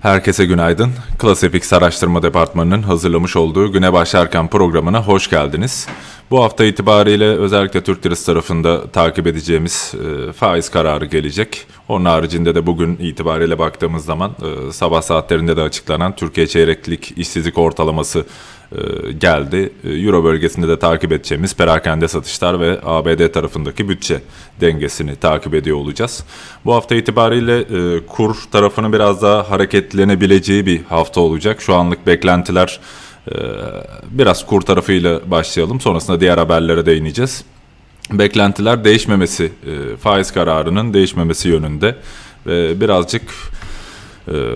Herkese günaydın. Klasifix Araştırma Departmanı'nın hazırlamış olduğu Güne Başlarken programına hoş geldiniz. Bu hafta itibariyle özellikle Türk Lirası tarafında takip edeceğimiz e, faiz kararı gelecek. Onun haricinde de bugün itibariyle baktığımız zaman e, sabah saatlerinde de açıklanan Türkiye çeyreklik işsizlik ortalaması geldi. E, Euro bölgesinde de takip edeceğimiz perakende satışlar ve ABD tarafındaki bütçe dengesini takip ediyor olacağız. Bu hafta itibariyle e, kur tarafının biraz daha hareketlenebileceği bir hafta olacak. Şu anlık beklentiler e, biraz kur tarafıyla başlayalım. Sonrasında diğer haberlere değineceğiz. Beklentiler değişmemesi, e, faiz kararının değişmemesi yönünde. Ve birazcık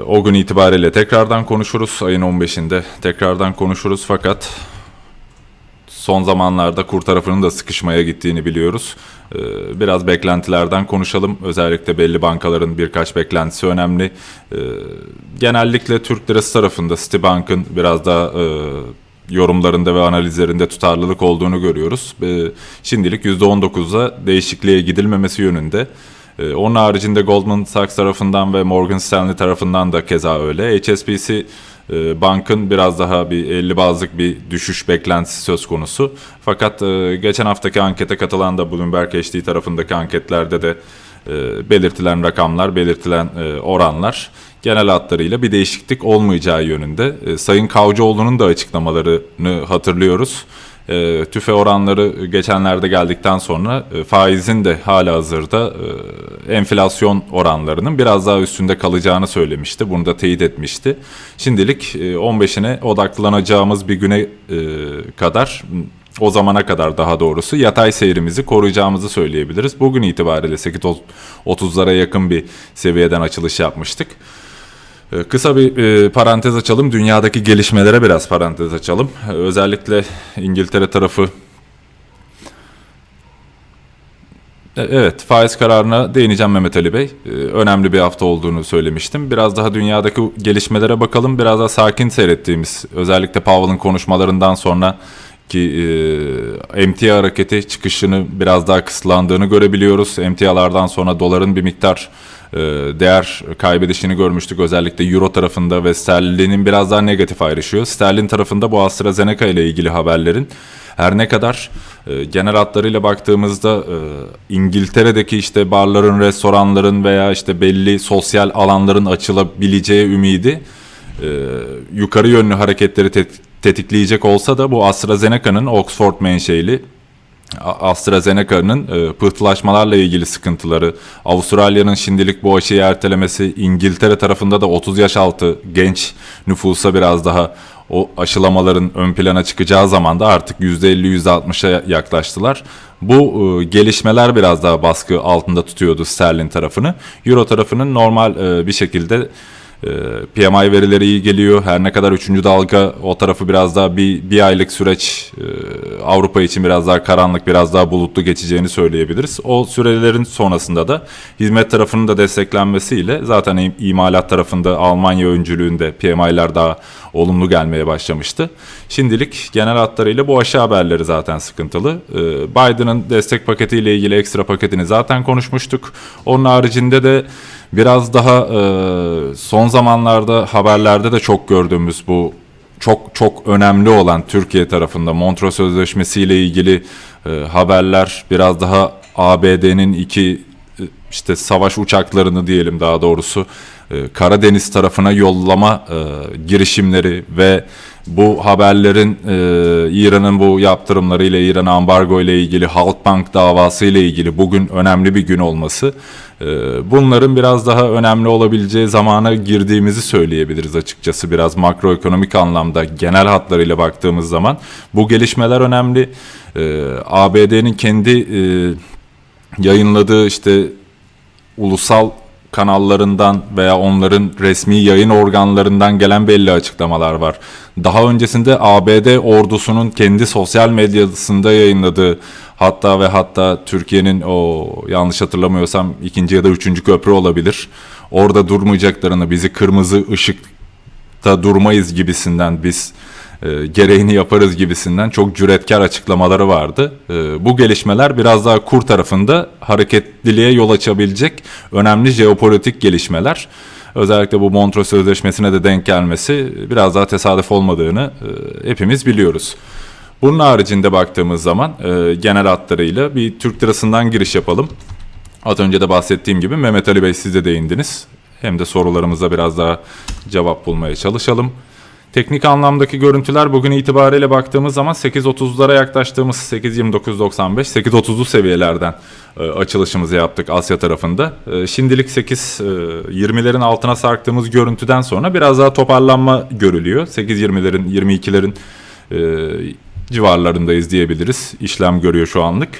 o gün itibariyle tekrardan konuşuruz. Ayın 15'inde tekrardan konuşuruz fakat son zamanlarda kur tarafının da sıkışmaya gittiğini biliyoruz. Ee, Biraz beklentilerden konuşalım. Özellikle belli bankaların birkaç beklentisi önemli. Ee, Genellikle Türk lirası tarafında Citibank'ın biraz daha e, yorumlarında ve analizlerinde tutarlılık olduğunu görüyoruz. Ee, Şimdilik %19'a değişikliğe gidilmemesi yönünde. Ee, Onun haricinde Goldman Sachs tarafından ve Morgan Stanley tarafından da keza öyle. HSBC e, bankın biraz daha bir 50 bazlık bir düşüş beklentisi söz konusu. Fakat e, geçen haftaki ankete katılan da Bloomberg HD tarafındaki anketlerde de e, belirtilen rakamlar, belirtilen e, oranlar genel hatlarıyla bir değişiklik olmayacağı yönünde. Sayın Kavcıoğlu'nun da açıklamalarını hatırlıyoruz. E, tüfe oranları geçenlerde geldikten sonra e, faizin de hala hazırda e, enflasyon oranlarının biraz daha üstünde kalacağını söylemişti. Bunu da teyit etmişti. Şimdilik e, 15'ine odaklanacağımız bir güne e, kadar o zamana kadar daha doğrusu yatay seyrimizi koruyacağımızı söyleyebiliriz. Bugün itibariyle 8.30'lara yakın bir seviyeden açılış yapmıştık. Ee, Kısa bir e, parantez açalım. Dünyadaki gelişmelere biraz parantez açalım. Ee, Özellikle İngiltere tarafı E, Evet, faiz kararına değineceğim Mehmet Ali Bey. Ee, Önemli bir hafta olduğunu söylemiştim. Biraz daha dünyadaki gelişmelere bakalım. Biraz daha sakin seyrettiğimiz, özellikle Powell'ın konuşmalarından sonra ki e, emtia hareketi çıkışını biraz daha kısıtlandığını görebiliyoruz. Emtialardan sonra doların bir miktar değer kaybedişini görmüştük. Özellikle euro tarafında ve sterlinin biraz daha negatif ayrışıyor. Sterlin tarafında bu AstraZeneca ile ilgili haberlerin her ne kadar e, genel hatlarıyla baktığımızda e, İngiltere'deki işte barların, restoranların veya işte belli sosyal alanların açılabileceği ümidi e, yukarı yönlü hareketleri tet- tetikleyecek olsa da bu AstraZeneca'nın Oxford menşeili AstraZeneca'nın e, pıhtılaşmalarla ilgili sıkıntıları, Avustralya'nın şimdilik bu aşıyı ertelemesi, İngiltere tarafında da 30 yaş altı genç nüfusa biraz daha o aşılamaların ön plana çıkacağı zaman da artık %50-%60'a yaklaştılar. Bu e, gelişmeler biraz daha baskı altında tutuyordu sterlin tarafını. Euro tarafının normal e, bir şekilde PMI verileri iyi geliyor. Her ne kadar 3. dalga o tarafı biraz daha bir, bir aylık süreç e, Avrupa için biraz daha karanlık, biraz daha bulutlu geçeceğini söyleyebiliriz. O sürelerin sonrasında da hizmet tarafının da desteklenmesiyle zaten im- imalat tarafında Almanya öncülüğünde PMI'ler daha olumlu gelmeye başlamıştı. Şimdilik genel hatlarıyla bu aşı haberleri zaten sıkıntılı. E, Biden'ın destek paketiyle ilgili ekstra paketini zaten konuşmuştuk. Onun haricinde de biraz daha e, son zamanlarda haberlerde de çok gördüğümüz bu çok çok önemli olan Türkiye tarafında Montreux Sözleşmesi ile ilgili e, haberler biraz daha ABD'nin iki işte savaş uçaklarını diyelim daha doğrusu e, Karadeniz tarafına yollama e, girişimleri ve bu haberlerin e, İran'ın bu yaptırımları ile İran ambargo ile ilgili Halkbank davası ile ilgili bugün önemli bir gün olması bunların biraz daha önemli olabileceği zamana girdiğimizi söyleyebiliriz açıkçası biraz makroekonomik anlamda genel hatlarıyla baktığımız zaman bu gelişmeler önemli. ABD'nin kendi yayınladığı işte ulusal kanallarından veya onların resmi yayın organlarından gelen belli açıklamalar var. Daha öncesinde ABD ordusunun kendi sosyal medyasında yayınladığı hatta ve hatta Türkiye'nin o yanlış hatırlamıyorsam ikinci ya da üçüncü köprü olabilir. Orada durmayacaklarını bizi kırmızı ışıkta durmayız gibisinden biz e, gereğini yaparız gibisinden çok cüretkar açıklamaları vardı. E, bu gelişmeler biraz daha kur tarafında hareketliliğe yol açabilecek önemli jeopolitik gelişmeler. Özellikle bu Montreux Sözleşmesi'ne de denk gelmesi biraz daha tesadüf olmadığını e, hepimiz biliyoruz. Bunun haricinde baktığımız zaman e, genel hatlarıyla bir Türk lirasından giriş yapalım. Az önce de bahsettiğim gibi Mehmet Ali Bey siz de değindiniz. Hem de sorularımıza biraz daha cevap bulmaya çalışalım. Teknik anlamdaki görüntüler bugün itibariyle baktığımız zaman 8.30'lara yaklaştığımız 8.29.95, 8.30'lu seviyelerden e, açılışımızı yaptık Asya tarafında. E, şimdilik 8 e, 20'lerin altına sarktığımız görüntüden sonra biraz daha toparlanma görülüyor. 8.20'lerin 22'lerin e, civarlarındayız diyebiliriz. İşlem görüyor şu anlık.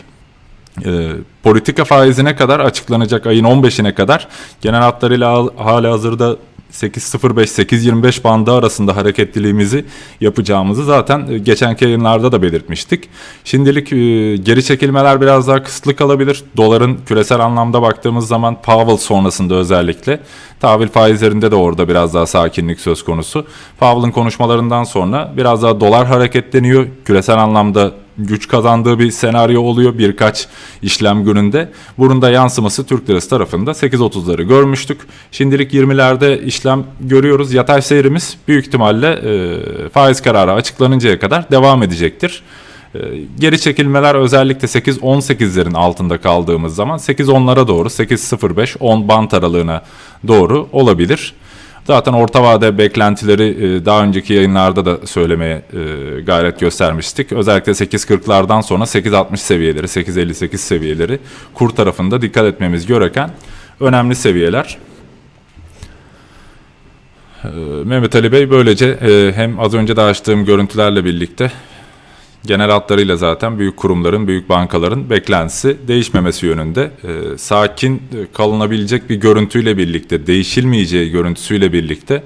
E, politika faizine kadar açıklanacak ayın 15'ine kadar genel hatlarıyla hala hazırda 8.05-8.25 bandı arasında hareketliliğimizi yapacağımızı zaten e, geçenki yayınlarda da belirtmiştik. Şimdilik e, geri çekilmeler biraz daha kısıtlı kalabilir. Doların küresel anlamda baktığımız zaman Powell sonrasında özellikle tahvil faizlerinde de orada biraz daha sakinlik söz konusu. Powell'ın konuşmalarından sonra biraz daha dolar hareketleniyor. Küresel anlamda güç kazandığı bir senaryo oluyor birkaç işlem gününde. Bunun da yansıması Türk lirası tarafında 8.30'ları görmüştük. Şimdilik 20'lerde işlem görüyoruz. Yatay seyrimiz büyük ihtimalle e, faiz kararı açıklanıncaya kadar devam edecektir. E, geri çekilmeler özellikle 8-18'lerin altında kaldığımız zaman 8-10'lara doğru 8-05-10 bant aralığına doğru olabilir. Zaten orta vade beklentileri e, daha önceki yayınlarda da söylemeye e, gayret göstermiştik. Özellikle 8.40'lardan sonra 8.60 seviyeleri, 8.58 seviyeleri kur tarafında dikkat etmemiz gereken önemli seviyeler. E, Mehmet Ali Bey böylece hem az önce de açtığım görüntülerle birlikte genel hatlarıyla zaten büyük kurumların, büyük bankaların beklentisi değişmemesi yönünde. E, sakin kalınabilecek bir görüntüyle birlikte, değişilmeyeceği görüntüsüyle birlikte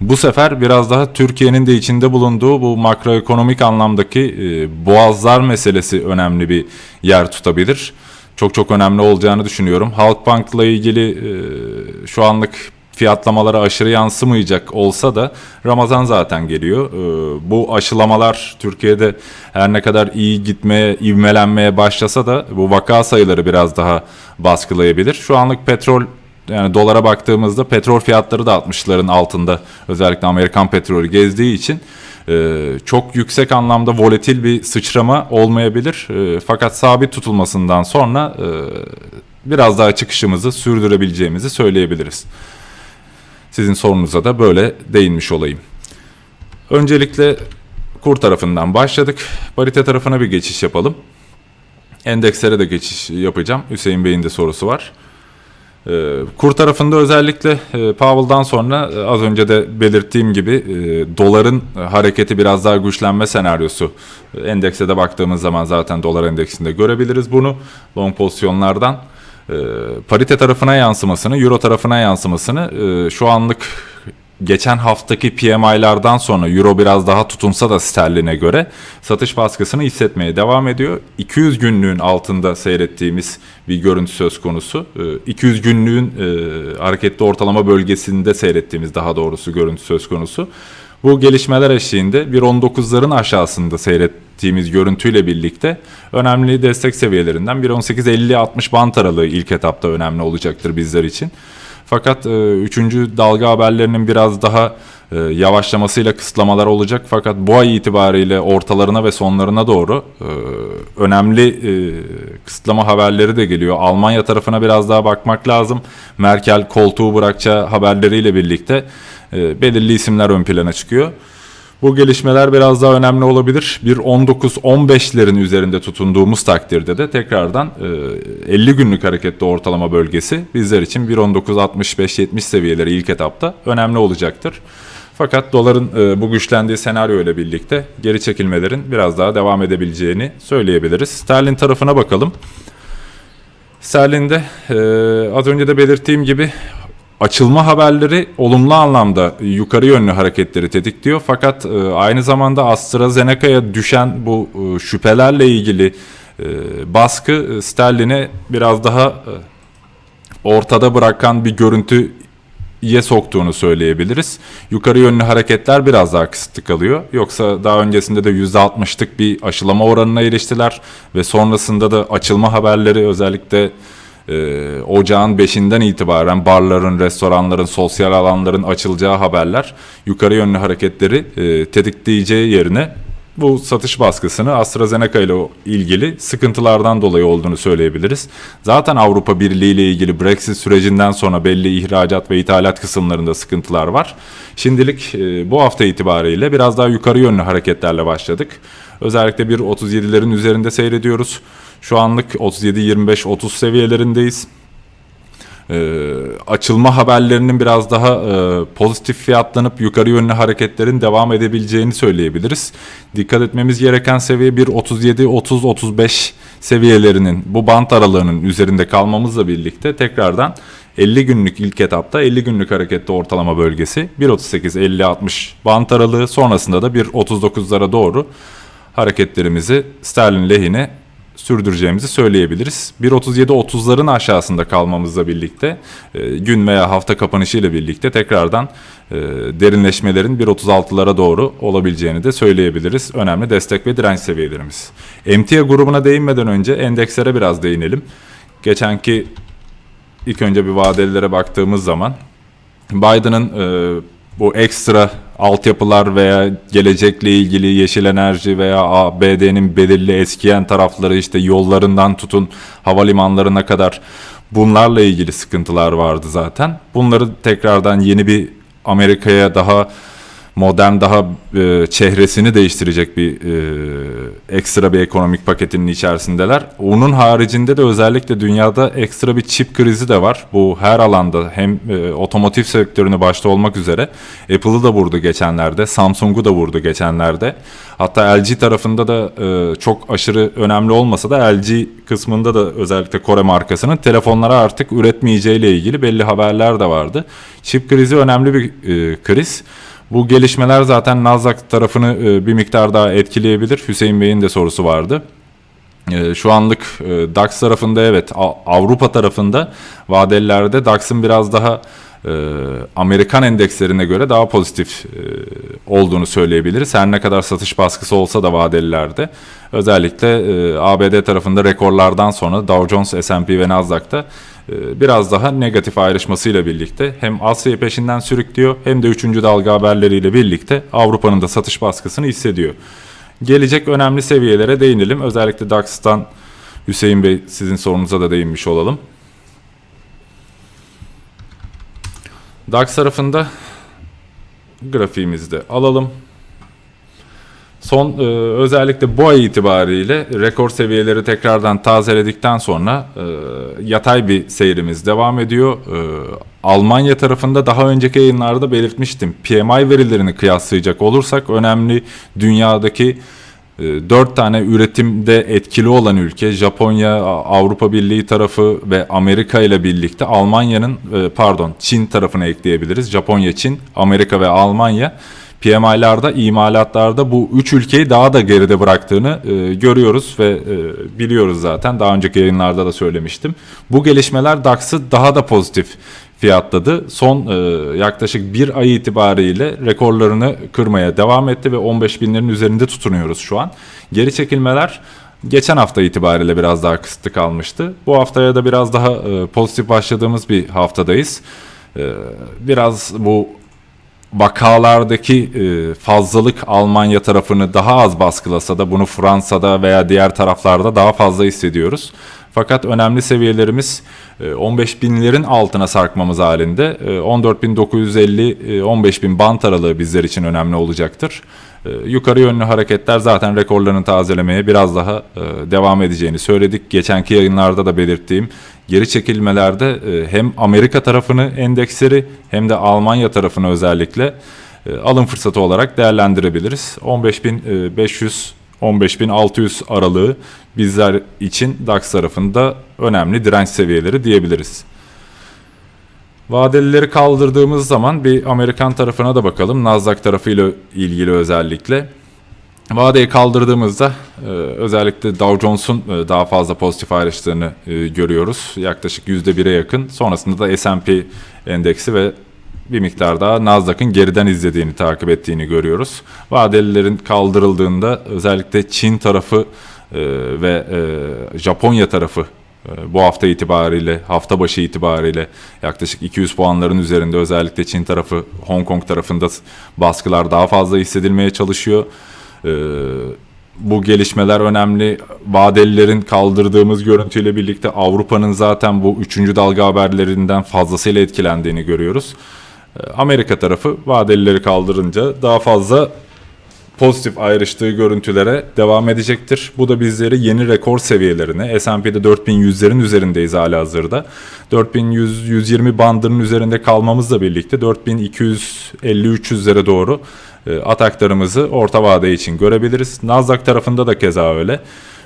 bu sefer biraz daha Türkiye'nin de içinde bulunduğu bu makroekonomik anlamdaki e, boğazlar meselesi önemli bir yer tutabilir. Çok çok önemli olacağını düşünüyorum. Halkbank'la ilgili e, şu anlık fiyatlamalara aşırı yansımayacak olsa da Ramazan zaten geliyor. Ee, bu aşılamalar Türkiye'de her ne kadar iyi gitmeye, ivmelenmeye başlasa da bu vaka sayıları biraz daha baskılayabilir. Şu anlık petrol yani dolara baktığımızda petrol fiyatları da 60'ların altında özellikle Amerikan petrolü gezdiği için e, çok yüksek anlamda volatil bir sıçrama olmayabilir. E, fakat sabit tutulmasından sonra biraz daha çıkışımızı sürdürebileceğimizi söyleyebiliriz. Sizin sorunuza da böyle değinmiş olayım. Öncelikle kur tarafından başladık. Parite tarafına bir geçiş yapalım. Endekslere de geçiş yapacağım. Hüseyin Bey'in de sorusu var. Ee, kur tarafında özellikle e, Powell'dan sonra e, az önce de belirttiğim gibi e, doların hareketi biraz daha güçlenme senaryosu. Endekse de baktığımız zaman zaten dolar endeksinde görebiliriz bunu long pozisyonlardan e, parite tarafına yansımasını, euro tarafına yansımasını e, şu anlık geçen haftaki PMI'lardan sonra euro biraz daha tutunsa da sterline göre satış baskısını hissetmeye devam ediyor. 200 günlüğün altında seyrettiğimiz bir görüntü söz konusu. 200 günlüğün e, hareketli ortalama bölgesinde seyrettiğimiz daha doğrusu görüntü söz konusu. Bu gelişmeler eşliğinde 1.19'ların aşağısında seyrettiğimiz görüntüyle birlikte önemli destek seviyelerinden 1.18-50-60 bant aralığı ilk etapta önemli olacaktır bizler için. Fakat e, üçüncü dalga haberlerinin biraz daha e, yavaşlamasıyla kısıtlamalar olacak fakat bu ay itibariyle ortalarına ve sonlarına doğru e, önemli e, kısıtlama haberleri de geliyor. Almanya tarafına biraz daha bakmak lazım. Merkel koltuğu bırakacağı haberleriyle birlikte e, belirli isimler ön plana çıkıyor. Bu gelişmeler biraz daha önemli olabilir. Bir 19-15'lerin üzerinde tutunduğumuz takdirde de tekrardan e, 50 günlük hareketli ortalama bölgesi bizler için 1.19-65-70 seviyeleri ilk etapta önemli olacaktır. Fakat doların e, bu güçlendiği senaryo ile birlikte geri çekilmelerin biraz daha devam edebileceğini söyleyebiliriz. Sterlin tarafına bakalım. Sterlin'de e, az önce de belirttiğim gibi açılma haberleri olumlu anlamda yukarı yönlü hareketleri tetikliyor. Fakat e, aynı zamanda AstraZeneca'ya düşen bu e, şüphelerle ilgili e, baskı sterline biraz daha ortada bırakan bir görüntü ye soktuğunu söyleyebiliriz. Yukarı yönlü hareketler biraz daha kısıtlı kalıyor. Yoksa daha öncesinde de %60'lık bir aşılama oranına eriştiler ve sonrasında da açılma haberleri özellikle e, ocağın 5'inden itibaren barların, restoranların, sosyal alanların açılacağı haberler yukarı yönlü hareketleri e, tetikleyeceği yerine bu satış baskısını AstraZeneca ile ilgili sıkıntılardan dolayı olduğunu söyleyebiliriz. Zaten Avrupa Birliği ile ilgili Brexit sürecinden sonra belli ihracat ve ithalat kısımlarında sıkıntılar var. Şimdilik e, bu hafta itibariyle biraz daha yukarı yönlü hareketlerle başladık. Özellikle bir 37'lerin üzerinde seyrediyoruz. Şu anlık 37-25-30 seviyelerindeyiz. Ee, açılma haberlerinin biraz daha e, pozitif fiyatlanıp yukarı yönlü hareketlerin devam edebileceğini söyleyebiliriz. Dikkat etmemiz gereken seviye bir 37-30-35 seviyelerinin bu bant aralığının üzerinde kalmamızla birlikte tekrardan 50 günlük ilk etapta 50 günlük harekette ortalama bölgesi 1.38-50-60 bant aralığı sonrasında da 1.39'lara doğru hareketlerimizi sterlin lehine sürdüreceğimizi söyleyebiliriz. 1.37-30'ların aşağısında kalmamızla birlikte e, gün veya hafta kapanışı ile birlikte tekrardan e, derinleşmelerin 1.36'lara doğru olabileceğini de söyleyebiliriz. Önemli destek ve direnç seviyelerimiz. MTA grubuna değinmeden önce endekslere biraz değinelim. Geçenki ilk önce bir vadelilere baktığımız zaman Biden'ın e, bu ekstra altyapılar veya gelecekle ilgili yeşil enerji veya ABD'nin belirli eskiyen tarafları işte yollarından tutun havalimanlarına kadar bunlarla ilgili sıkıntılar vardı zaten. Bunları tekrardan yeni bir Amerika'ya daha modern daha e, çehresini değiştirecek bir e, ekstra bir ekonomik paketinin içerisindeler. Onun haricinde de özellikle dünyada ekstra bir çip krizi de var. Bu her alanda hem e, otomotiv sektörünü başta olmak üzere Apple'ı da vurdu geçenlerde, Samsung'u da vurdu geçenlerde. Hatta LG tarafında da e, çok aşırı önemli olmasa da LG kısmında da özellikle Kore markasının telefonlara artık üretmeyeceğiyle ilgili belli haberler de vardı. Çip krizi önemli bir e, kriz. Bu gelişmeler zaten Nasdaq tarafını e, bir miktar daha etkileyebilir. Hüseyin Bey'in de sorusu vardı. E, Şu anlık e, DAX tarafında evet Avrupa tarafında vadelilerde DAX'ın biraz daha Amerikan endekslerine göre daha pozitif olduğunu söyleyebiliriz. Her ne kadar satış baskısı olsa da vadelilerde özellikle ABD tarafında rekorlardan sonra Dow Jones, S&P ve Nasdaq'ta biraz daha negatif ayrışmasıyla birlikte hem Asya'yı peşinden sürüklüyor hem de 3. dalga haberleriyle birlikte Avrupa'nın da satış baskısını hissediyor. Gelecek önemli seviyelere değinelim. Özellikle DAX'tan Hüseyin Bey sizin sorunuza da değinmiş olalım. DAX tarafında grafiğimizi de alalım. Son e, özellikle bu ay itibariyle rekor seviyeleri tekrardan tazeledikten sonra e, yatay bir seyrimiz devam ediyor. E, Almanya tarafında daha önceki yayınlarda belirtmiştim. PMI verilerini kıyaslayacak olursak önemli dünyadaki e, dört tane üretimde etkili olan ülke Japonya, Avrupa Birliği tarafı ve Amerika ile birlikte Almanya'nın e, pardon Çin tarafına ekleyebiliriz. Japonya, Çin, Amerika ve Almanya PMI'larda, imalatlarda bu üç ülkeyi daha da geride bıraktığını e, görüyoruz ve e, biliyoruz zaten. Daha önceki yayınlarda da söylemiştim. Bu gelişmeler DAX'ı daha da pozitif fiyatladı. Son e, yaklaşık bir ay itibariyle rekorlarını kırmaya devam etti ve 15 binlerin üzerinde tutunuyoruz şu an. Geri çekilmeler geçen hafta itibariyle biraz daha kısıtlı kalmıştı. Bu haftaya da biraz daha e, pozitif başladığımız bir haftadayız. E, biraz bu vakalardaki e, fazlalık Almanya tarafını daha az baskılasa da bunu Fransa'da veya diğer taraflarda daha fazla hissediyoruz. Fakat önemli seviyelerimiz e, 15 binlerin altına sarkmamız halinde e, 14.950-15 bin bant aralığı bizler için önemli olacaktır. E, Yukarı yönlü hareketler zaten rekorlarını tazelemeye biraz daha e, devam edeceğini söyledik. Geçenki yayınlarda da belirttiğim geri çekilmelerde e, hem Amerika tarafını endeksleri hem de Almanya tarafını özellikle e, alım fırsatı olarak değerlendirebiliriz. 15.500 15.600 aralığı bizler için DAX tarafında önemli direnç seviyeleri diyebiliriz. Vadelileri kaldırdığımız zaman bir Amerikan tarafına da bakalım. Nasdaq tarafıyla ilgili özellikle. Vadeyi kaldırdığımızda e, özellikle Dow Jones'un e, daha fazla pozitif ayrıştığını e, görüyoruz. Yaklaşık %1'e yakın. Sonrasında da S&P endeksi ve bir miktar daha Nasdaq'ın geriden izlediğini, takip ettiğini görüyoruz. Vadelilerin kaldırıldığında özellikle Çin tarafı ve Japonya tarafı bu hafta itibariyle, hafta başı itibariyle yaklaşık 200 puanların üzerinde özellikle Çin tarafı, Hong Kong tarafında baskılar daha fazla hissedilmeye çalışıyor. E, bu gelişmeler önemli. Vadelilerin kaldırdığımız görüntüyle birlikte Avrupa'nın zaten bu üçüncü dalga haberlerinden fazlasıyla etkilendiğini görüyoruz. E, Amerika tarafı vadelileri kaldırınca daha fazla pozitif ayrıştığı görüntülere devam edecektir. Bu da bizleri yeni rekor seviyelerine S&P'de 4100'lerin üzerindeyiz hala hazırda. 4100-120 bandının üzerinde kalmamızla birlikte 4250-300'lere doğru ataklarımızı orta vade için görebiliriz. Nasdaq tarafında da keza öyle.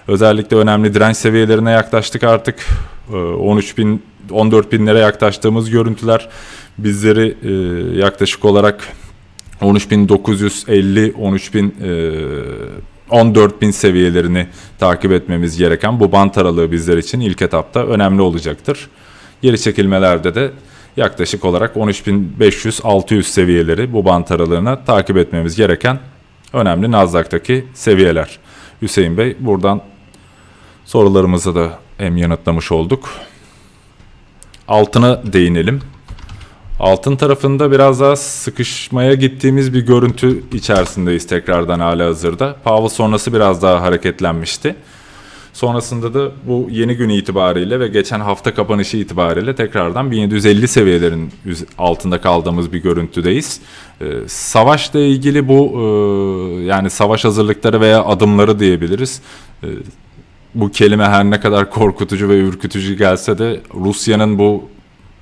Özellikle önemli direnç seviyelerine yaklaştık artık. E, 13 bin 14 binlere yaklaştığımız görüntüler bizleri e, yaklaşık olarak 13.950, 13.000, 14.000 seviyelerini takip etmemiz gereken bu bant aralığı bizler için ilk etapta önemli olacaktır. Geri çekilmelerde de yaklaşık olarak 13.500-600 seviyeleri bu bant aralığına takip etmemiz gereken önemli Nasdaq'taki seviyeler. Hüseyin Bey buradan sorularımızı da hem yanıtlamış olduk. Altına değinelim. Altın tarafında biraz daha sıkışmaya gittiğimiz bir görüntü içerisindeyiz tekrardan hala hazırda. Powell sonrası biraz daha hareketlenmişti. Sonrasında da bu yeni gün itibariyle ve geçen hafta kapanışı itibariyle tekrardan 1750 seviyelerin altında kaldığımız bir görüntüdeyiz. Ee, savaşla ilgili bu e, yani savaş hazırlıkları veya adımları diyebiliriz. Ee, bu kelime her ne kadar korkutucu ve ürkütücü gelse de Rusya'nın bu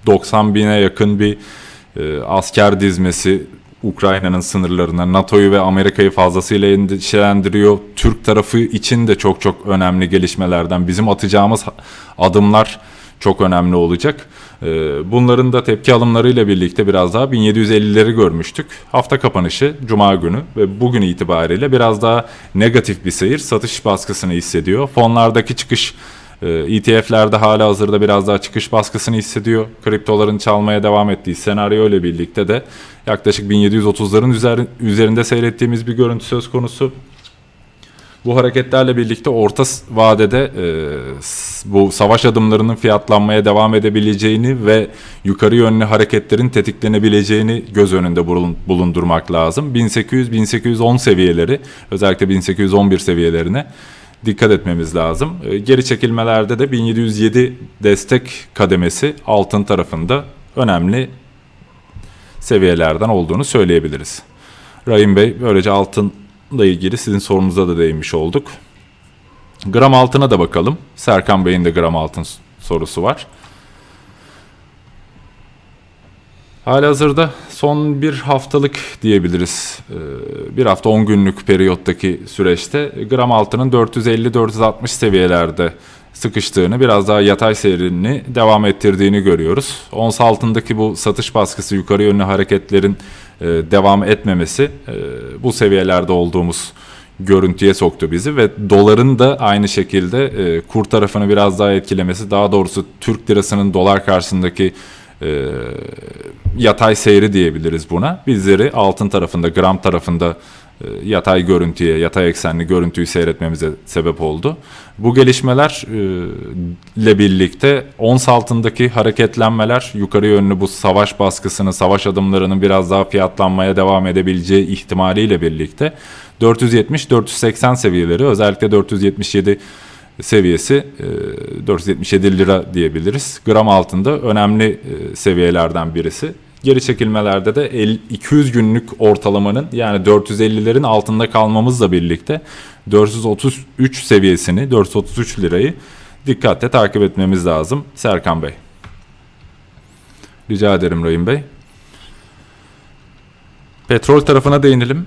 90 bine yakın bir e, asker dizmesi Ukrayna'nın sınırlarına NATO'yu ve Amerika'yı fazlasıyla endişelendiriyor. Türk tarafı için de çok çok önemli gelişmelerden bizim atacağımız adımlar çok önemli olacak. E, bunların da tepki alımlarıyla birlikte biraz daha 1750'leri görmüştük. Hafta kapanışı Cuma günü ve bugün itibariyle biraz daha negatif bir seyir satış baskısını hissediyor. Fonlardaki çıkış ETF'lerde hala hazırda biraz daha çıkış baskısını hissediyor. Kriptoların çalmaya devam ettiği senaryo ile birlikte de yaklaşık 1730'ların üzeri- üzerinde seyrettiğimiz bir görüntü söz konusu. Bu hareketlerle birlikte orta vadede e, bu savaş adımlarının fiyatlanmaya devam edebileceğini ve yukarı yönlü hareketlerin tetiklenebileceğini göz önünde bulun- bulundurmak lazım. 1800-1810 seviyeleri özellikle 1811 seviyelerine dikkat etmemiz lazım. E, Geri çekilmelerde de 1707 destek kademesi altın tarafında önemli seviyelerden olduğunu söyleyebiliriz. Rahim Bey böylece altınla ilgili sizin sorunuza da değinmiş olduk. Gram altına da bakalım. Serkan Bey'in de gram altın sorusu var. Halihazırda son bir haftalık diyebiliriz. Ee, Bir hafta 10 günlük periyottaki süreçte gram altının 450-460 seviyelerde sıkıştığını, biraz daha yatay seyrini devam ettirdiğini görüyoruz. Ons altındaki bu satış baskısı, yukarı yönlü hareketlerin e, devam etmemesi e, bu seviyelerde olduğumuz görüntüye soktu bizi ve doların da aynı şekilde e, kur tarafını biraz daha etkilemesi, daha doğrusu Türk lirasının dolar karşısındaki e, yatay seyri diyebiliriz buna. Bizleri altın tarafında, gram tarafında e, yatay görüntüye, yatay eksenli görüntüyü seyretmemize sebep oldu. Bu gelişmeler e, birlikte ons altındaki hareketlenmeler yukarı yönlü bu savaş baskısını, savaş adımlarının biraz daha fiyatlanmaya devam edebileceği ihtimaliyle birlikte 470-480 seviyeleri özellikle 477 seviyesi e, 477 lira diyebiliriz. Gram altında önemli e, seviyelerden birisi. Geri çekilmelerde de el- 200 günlük ortalamanın yani 450'lerin altında kalmamızla birlikte 433 seviyesini, 433 lirayı dikkatle takip etmemiz lazım. Serkan Bey. Rica ederim Rahim Bey. Petrol tarafına değinelim.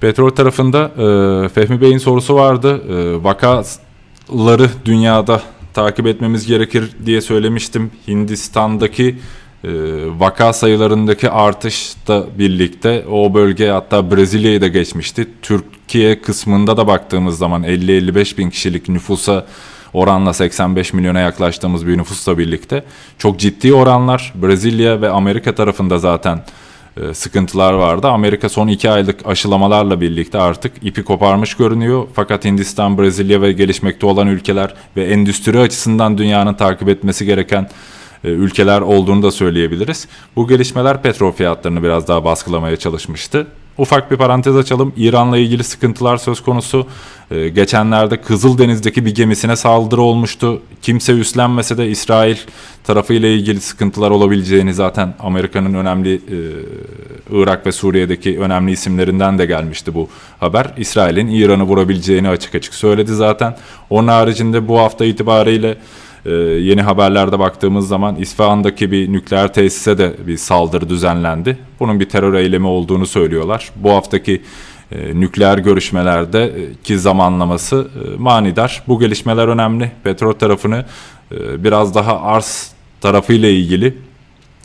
Petrol tarafında e, Fehmi Bey'in sorusu vardı. E, vakaları dünyada takip etmemiz gerekir diye söylemiştim. Hindistan'daki e, vaka sayılarındaki artışla birlikte o bölge hatta Brezilya'yı da geçmişti. Türkiye kısmında da baktığımız zaman 50-55 bin kişilik nüfusa oranla 85 milyona yaklaştığımız bir nüfusla birlikte çok ciddi oranlar Brezilya ve Amerika tarafında zaten sıkıntılar vardı. Amerika son iki aylık aşılamalarla birlikte artık ipi koparmış görünüyor. Fakat Hindistan, Brezilya ve gelişmekte olan ülkeler ve endüstri açısından dünyanın takip etmesi gereken e, ülkeler olduğunu da söyleyebiliriz. Bu gelişmeler petrol fiyatlarını biraz daha baskılamaya çalışmıştı. Ufak bir parantez açalım. İran'la ilgili sıkıntılar söz konusu. Ee, geçenlerde Kızıldeniz'deki bir gemisine saldırı olmuştu. Kimse üstlenmese de İsrail tarafıyla ilgili sıkıntılar olabileceğini zaten Amerika'nın önemli e, Irak ve Suriye'deki önemli isimlerinden de gelmişti bu haber. İsrail'in İran'ı vurabileceğini açık açık söyledi zaten. Onun haricinde bu hafta itibariyle ee, yeni haberlerde baktığımız zaman İsfahan'daki bir nükleer tesise de bir saldırı düzenlendi. Bunun bir terör eylemi olduğunu söylüyorlar. Bu haftaki e, nükleer görüşmelerdeki zamanlaması e, manidar. Bu gelişmeler önemli. Petrol tarafını e, biraz daha arz tarafıyla ilgili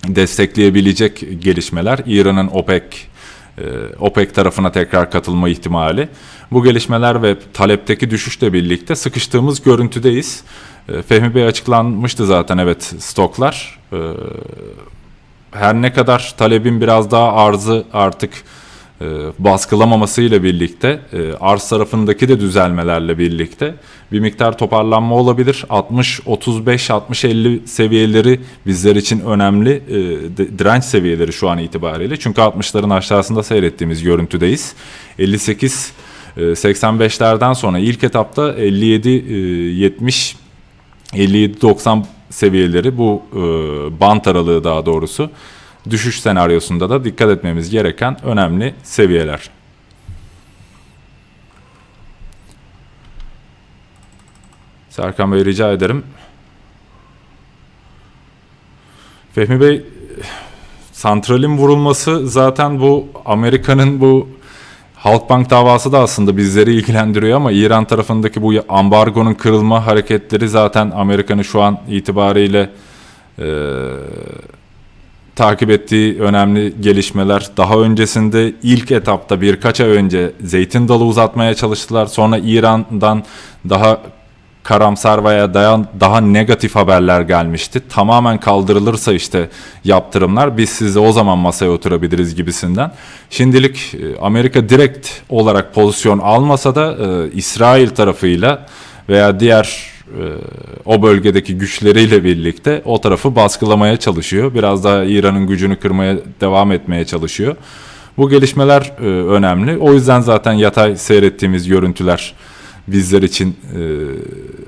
destekleyebilecek gelişmeler. İran'ın OPEC e, OPEC tarafına tekrar katılma ihtimali. Bu gelişmeler ve talepteki düşüşle birlikte sıkıştığımız görüntüdeyiz. E, Fehmi Bey açıklanmıştı zaten evet stoklar. E, Her ne kadar talebin biraz daha arzı artık e, baskılamamasıyla birlikte e, arz tarafındaki de düzelmelerle birlikte bir miktar toparlanma olabilir. 60 35 60 50 seviyeleri bizler için önemli e, direnç seviyeleri şu an itibariyle. Çünkü 60'ların aşağısında seyrettiğimiz görüntüdeyiz. 58 e, 85'lerden sonra ilk etapta 57 e, 70 57-90 seviyeleri bu e, bant aralığı daha doğrusu düşüş senaryosunda da dikkat etmemiz gereken önemli seviyeler. Serkan Bey rica ederim. Fehmi Bey santralin vurulması zaten bu Amerika'nın bu Halkbank davası da aslında bizleri ilgilendiriyor ama İran tarafındaki bu ambargonun kırılma hareketleri zaten Amerika'nın şu an itibariyle e, takip ettiği önemli gelişmeler. Daha öncesinde ilk etapta birkaç ay önce zeytin dalı uzatmaya çalıştılar. Sonra İran'dan daha karamsar veya daha, daha negatif haberler gelmişti. Tamamen kaldırılırsa işte yaptırımlar biz size o zaman masaya oturabiliriz gibisinden. Şimdilik e, Amerika direkt olarak pozisyon almasa da e, İsrail tarafıyla veya diğer o bölgedeki güçleriyle birlikte o tarafı baskılamaya çalışıyor. Biraz daha İran'ın gücünü kırmaya devam etmeye çalışıyor. Bu gelişmeler e, önemli. O yüzden zaten yatay seyrettiğimiz görüntüler bizler için e,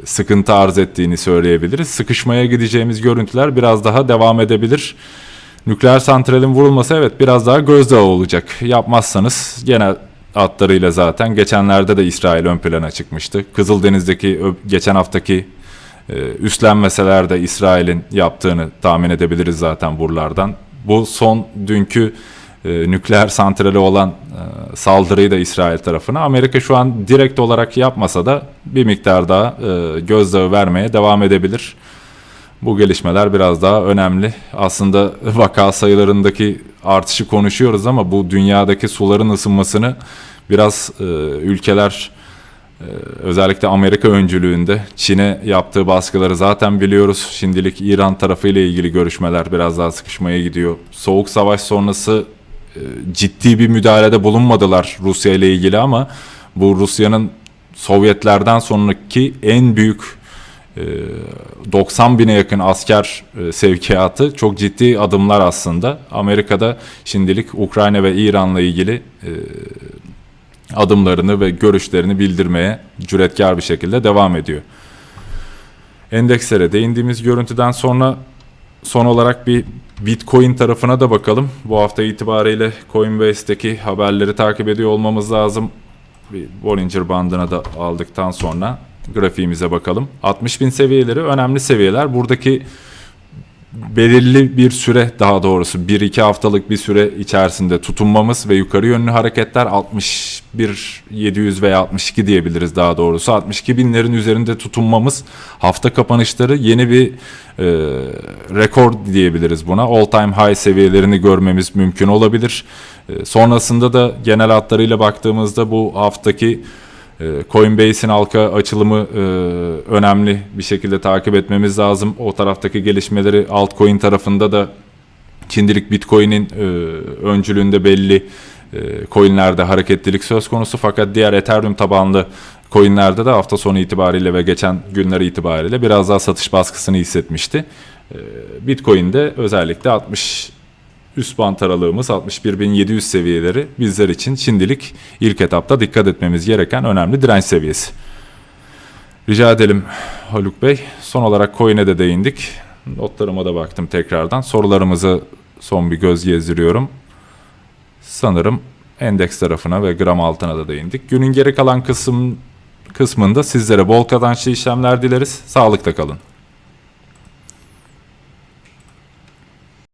sıkıntı arz ettiğini söyleyebiliriz. Sıkışmaya gideceğimiz görüntüler biraz daha devam edebilir. Nükleer santralin vurulması evet biraz daha gözdağı olacak. Yapmazsanız gene hatlarıyla zaten geçenlerde de İsrail ön plana çıkmıştı. Kızıldeniz'deki geçen haftaki e, üstlenmeseler de İsrail'in yaptığını tahmin edebiliriz zaten buralardan. Bu son dünkü e, nükleer santrali olan e, saldırıyı da İsrail tarafına Amerika şu an direkt olarak yapmasa da bir miktar daha e, gözdağı vermeye devam edebilir. Bu gelişmeler biraz daha önemli. Aslında vaka sayılarındaki artışı konuşuyoruz ama bu dünyadaki suların ısınmasını biraz e, ülkeler e, özellikle Amerika öncülüğünde Çin'e yaptığı baskıları zaten biliyoruz. Şimdilik İran tarafıyla ilgili görüşmeler biraz daha sıkışmaya gidiyor. Soğuk savaş sonrası ciddi bir müdahalede bulunmadılar Rusya ile ilgili ama bu Rusya'nın Sovyetlerden sonraki en büyük e, 90 bine yakın asker e, sevkiyatı çok ciddi adımlar aslında. Amerika'da şimdilik Ukrayna ve İran'la ilgili e, adımlarını ve görüşlerini bildirmeye cüretkar bir şekilde devam ediyor. Endekslere değindiğimiz görüntüden sonra son olarak bir Bitcoin tarafına da bakalım. Bu hafta itibariyle Coinbase'deki haberleri takip ediyor olmamız lazım. Bir Bollinger bandına da aldıktan sonra grafiğimize bakalım. 60 bin seviyeleri önemli seviyeler. Buradaki belirli bir süre daha doğrusu 1-2 haftalık bir süre içerisinde tutunmamız ve yukarı yönlü hareketler 61 700 veya 62 diyebiliriz daha doğrusu 62 binlerin üzerinde tutunmamız hafta kapanışları yeni bir e, rekor diyebiliriz buna all time high seviyelerini görmemiz mümkün olabilir. E, sonrasında da genel hatlarıyla baktığımızda bu haftaki Coinbase'in halka açılımı e, önemli bir şekilde takip etmemiz lazım. O taraftaki gelişmeleri altcoin tarafında da şimdilik Bitcoin'in e, öncülüğünde belli e, coinlerde hareketlilik söz konusu. Fakat diğer Ethereum tabanlı coinlerde de hafta sonu itibariyle ve geçen günler itibariyle biraz daha satış baskısını hissetmişti. E, Bitcoin'de özellikle 60 üst bant aralığımız 61.700 seviyeleri bizler için şimdilik ilk etapta dikkat etmemiz gereken önemli direnç seviyesi. Rica edelim Haluk Bey. Son olarak coin'e de değindik. Notlarıma da baktım tekrardan. Sorularımızı son bir göz gezdiriyorum. Sanırım endeks tarafına ve gram altına da değindik. Günün geri kalan kısım kısmında sizlere bol kazançlı işlemler dileriz. Sağlıkta kalın.